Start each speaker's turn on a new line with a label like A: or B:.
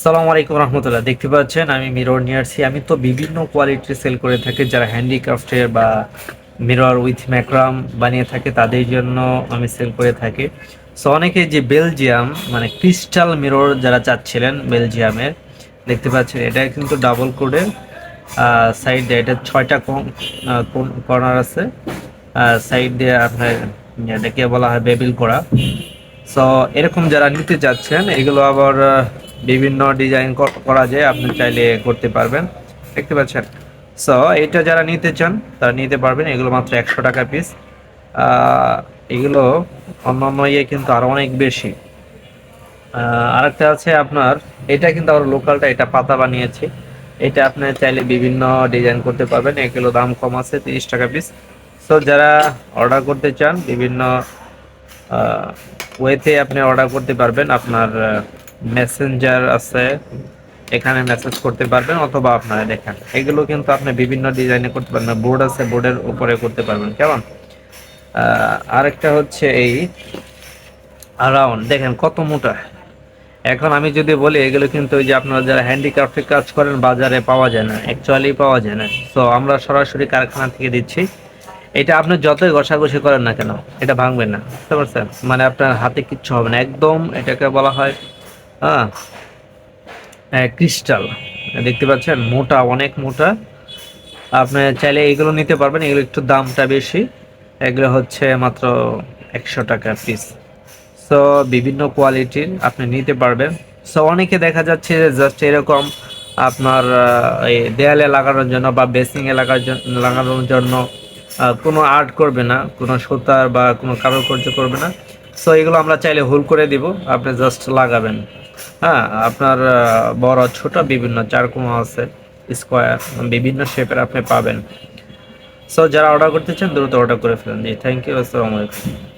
A: সালাম আলাইকুম রহমতুল্লাহ। দেখতে পাচ্ছেন, আমি মিরর নিয়ে আসছি। আমি তো বিভিন্ন কোয়ালিটির সেল করে থাকি, যারা হ্যান্ডিক্রাফটের বা মিরর উইথ ম্যাক্রাম বানিয়ে থাকে, তাদের জন্য আমি সেল করে থাকি। সো অনেকে যে বেলজিয়াম মানে ক্রিস্টাল মিরর যারা চাচ্ছিলেন বেলজিয়ামের দেখতে পাচ্ছেন, এটা কিন্তু ডাবল কোডের সাইড দিয়ে এটা ছয়টা কর্নার আছে। সাইড দিয়ে আপনার, এটাকে বলা হয় বেবিল করা। সো এরকম যারা নিতে যাচ্ছেন এগুলো আবার বিভিন্ন ডিজাইন করা যায়, আপনি চাইলে করতে পারবেন। দেখতে পাচ্ছেন? সো এটা যারা নিতে চান, তারা নিতে পারবেন। এগুলো মাত্র একশো টাকা পিস এগুলো অন্যান্য ইয়ে কিন্তু আরও অনেক বেশি। আরেকটা আছে আপনার, এটা কিন্তু আবার লোকালটা, এটা পাতা বানিয়েছে। এটা আপনি চাইলে বিভিন্ন ডিজাইন করতে পারবেন। এগুলো দাম কম আছে, তিরিশ টাকা পিস সো যারা অর্ডার করতে চান, বিভিন্ন ওয়েতে আপনি অর্ডার করতে পারবেন আপনার মেসেঞ্জার আছে, এখানে মেসেজ করতে পারবেন অথবা আপনারা দেখেন। এগুলো কিন্তু আপনি বিভিন্ন ডিজাইনে করতে পারবেন বোর্ড আছে বোর্ডের উপরে করতে পারবেন, কেমন? আরেকটা হচ্ছে এই আরাউন্ড দেখেন কত মোটা। এখন আমি যদি বলি, এগুলো কিন্তু ওই যে আপনারা যারা হ্যান্ডিক্রাফটের কাজ করেন, বাজারে পাওয়া যায় না অ্যাকচুয়ালি পাওয়া যায় না। তো আমরা সরাসরি কারখানা থেকে দিচ্ছি। এটা আপনি যতই ঘষাঘষি করেন না কেন, এটা ভাঙবে না, বুঝতে পারছেন? মানে আপনার হাতে কিচ্ছু হবে না, একদম এটাকে বলা হয় হ্যাঁ। ক্রিস্টাল। দেখতে পাচ্ছেন, মোটা, অনেক মোটা। আপনি চাইলে এগুলো নিতে পারবেন, এগুলো একটু দামটা বেশি। এগুলো হচ্ছে মাত্র একশো টাকা পিস সো বিভিন্ন কোয়ালিটির আপনি নিতে পারবেন। সো অনেকে দেখা যাচ্ছে যে জাস্ট এরকম আপনার দেয়ালে লাগানোর জন্য বা বেসিং এ লাগার জন্য লাগানোর জন্য কোনো আর্ট করবে না, কোনো সুতার বা কোনো কারুকার্য করবে না। সো এগুলো আমরা চাইলে হোল করে দিব, আপনি জাস্ট লাগাবেন। হ্যাঁ আপনার বড়, ছোট বিভিন্ন চার কোনো আছে, স্কোয়ার, বিভিন্ন শেপের আপনি পাবেন। সো যারা অর্ডার করতে চান, দ্রুত অর্ডার করে ফেলেন। জি থ্যাংক ইউ আসসালামু আলাইকুম।